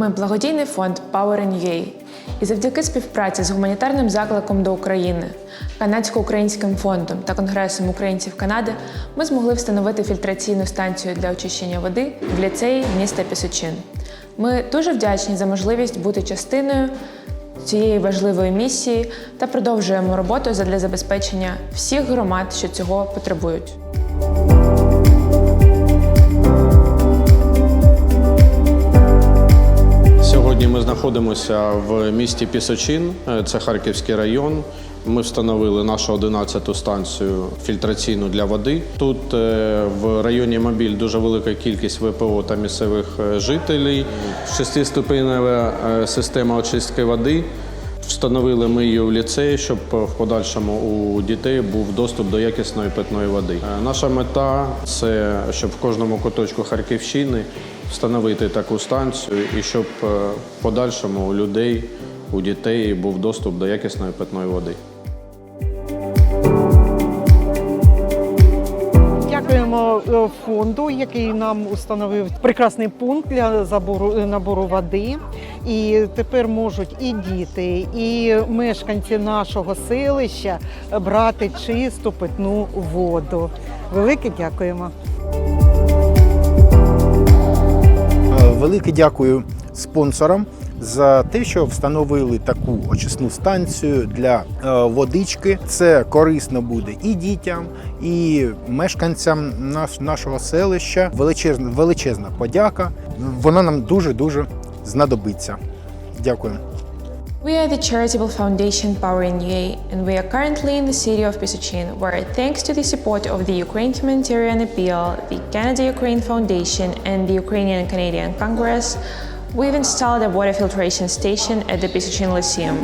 Ми благодійний фонд Power in UA. І завдяки співпраці з гуманітарним закликом до України, канадсько-українським фондом та Конгресом українців Канади ми змогли встановити фільтраційну станцію для очищення води в ліцеї міста Пісочин. Ми дуже вдячні за можливість бути частиною цієї важливої місії та продовжуємо роботу задля забезпечення всіх громад, що цього потребують. Знаходимося в місті Пісочин, е, це Харківський район. Ми встановили нашу 11-ту станцію фільтраційну для води. Тут е, в районі Мобіль дуже велика кількість ВПО та місцевих е, жителів. Шестиступенева система очистки води. Встановили ми її в ліцеї, щоб в подальшому у дітей був доступ до якісної питної води. Наша мета це щоб в кожному куточку Харківщини встановити таку станцію і щоб е, в подальшому у людей, у дітей був доступ до якісної питної води. Дякуємо е, фонду, який нам установив прекрасний пункт для забору набору води. І тепер можуть і діти, і мешканці нашого селища брати чисту питну воду. Велике дякуємо. Велике дякую спонсорам за те, що встановили таку очисну станцію для е, водички. Це корисно буде і дітям, і мешканцям нашого селища. Величезна, величезна подяка. Вона нам дуже дуже знадобиться. Дякую. We are the charitable foundation Power in UA, and we are currently in the city of Pisochin, where thanks to the support of the Ukraine Humanitarian Appeal, the Canada-Ukraine Foundation, and the Ukrainian-Canadian Congress, we've installed a water filtration station at the Pisochin Lyceum.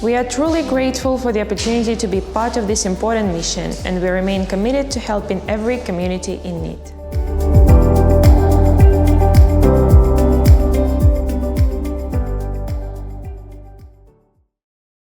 We are truly grateful for the opportunity to be part of this important mission, and we remain committed to helping every community in need.